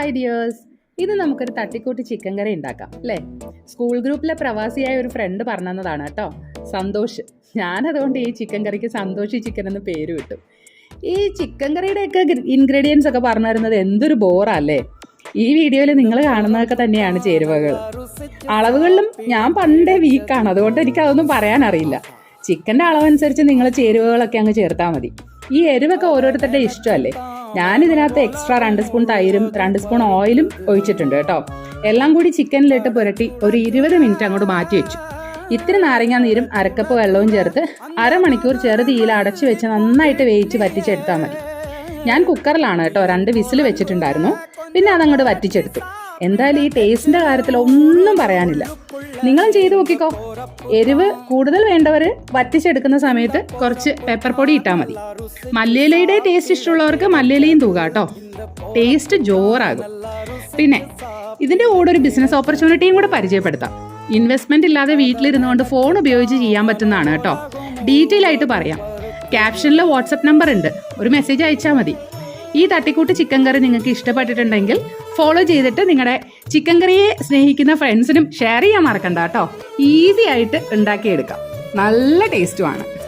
Hi dears ഇത് നമുക്കൊരു തട്ടിക്കൂട്ടി chicken കറി ഉണ്ടാക്കാം അല്ലേ? സ്കൂൾ ഗ്രൂപ്പിലെ പ്രവാസിയായ ഒരു ഫ്രണ്ട് പറഞ്ഞതാണ് കേട്ടോ സന്തോഷ്. ഞാനതുകൊണ്ട് ഈ ചിക്കൻ കറിക്ക് സന്തോഷി ചിക്കൻ എന്ന് പേര് വിട്ടു. ഈ ചിക്കൻ കറിയുടെയൊക്കെ ഇൻഗ്രീഡിയൻസ് ഒക്കെ പറഞ്ഞു തരുന്നത് എന്തൊരു ബോറല്ലേ ഈ വീഡിയോയിൽ നിങ്ങൾ കാണുന്നതൊക്കെ തന്നെയാണ് ചേരുവകൾ. അളവുകളിലും ഞാൻ പണ്ടേ വീക്കാണ് അതുകൊണ്ട് എനിക്ക് അതൊന്നും പറയാനറിയില്ല ചിക്കന്റെ അളവനുസരിച്ച് നിങ്ങൾ ചേരുവകളൊക്കെ അങ്ങ് ചേർത്താൽ മതി. ഈ എരിവൊക്കെ ഓരോരുത്തരുടെ ഇഷ്ടമല്ലേ? ഞാൻ ഇതിനകത്ത് എക്സ്ട്രാ രണ്ട് സ്പൂൺ തൈരും രണ്ട് സ്പൂൺ ഓയിലും ഒഴിച്ചിട്ടുണ്ട് കേട്ടോ. എല്ലാം കൂടി ചിക്കനിലിട്ട് പുരട്ടി ഒരു ഇരുപത് മിനിറ്റ് അങ്ങോട്ട് മാറ്റി വെച്ചു. ഇത്തിരി നാരങ്ങ നീരും അരക്കപ്പ് വെള്ളവും ചേർത്ത് അരമണിക്കൂർ ചെറുതീയിൽ അടച്ചു വെച്ച് നന്നായിട്ട് വേവിച്ച് വറ്റിച്ചെടുത്താൽ മതി. ഞാൻ കുക്കറിലാണ് കേട്ടോ രണ്ട് വിസിൽ വെച്ചിട്ടുണ്ടായിരുന്നു. പിന്നെ അതങ്ങോട്ട് വറ്റിച്ചെടുത്തു. എന്തായാലും ഈ ടേസ്റ്റിന്റെ കാര്യത്തിൽ ഒന്നും പറയാനില്ല. നിങ്ങളും ചെയ്തു നോക്കിക്കോ. എരിവ് കൂടുതൽ വേണ്ടവർ വറ്റിച്ചെടുക്കുന്ന സമയത്ത് കുറച്ച് പെപ്പർ പൊടി ഇട്ടാൽ മതി. മല്ലിയിലയുടെ ടേസ്റ്റ് ഇഷ്ടമുള്ളവർക്ക് മല്ലിയിലയും തൂക കേട്ടോ. ടേസ്റ്റ് ജോറാകും. പിന്നെ ഇതിന്റെ കൂടെ ഒരു ബിസിനസ് ഓപ്പർച്യൂണിറ്റിയും കൂടെ പരിചയപ്പെടുത്താം. ഇൻവെസ്റ്റ്മെന്റ് ഇല്ലാതെ വീട്ടിലിരുന്നുകൊണ്ട് ഫോൺ ഉപയോഗിച്ച് ചെയ്യാൻ പറ്റുന്നതാണ് കേട്ടോ. ഡീറ്റെയിൽ ആയിട്ട് പറയാം. ക്യാപ്ഷനിൽ വാട്സപ്പ് നമ്പർ ഉണ്ട്. ഒരു മെസ്സേജ് അയച്ചാൽ മതി. ഈ തട്ടിക്കൂട്ട് ചിക്കൻ കറി നിങ്ങൾക്ക് ഇഷ്ടപ്പെട്ടിട്ടുണ്ടെങ്കിൽ ഫോളോ ചെയ്തിട്ട് നിങ്ങളുടെ ചിക്കൻ കറിയെ സ്നേഹിക്കുന്ന ഫ്രണ്ട്സിനും ഷെയർ ചെയ്യാൻ മറക്കണ്ട കേട്ടോ. ഈസി ആയിട്ട് ഉണ്ടാക്കിയെടുക്കാം. നല്ല ടേസ്റ്റുമാണ്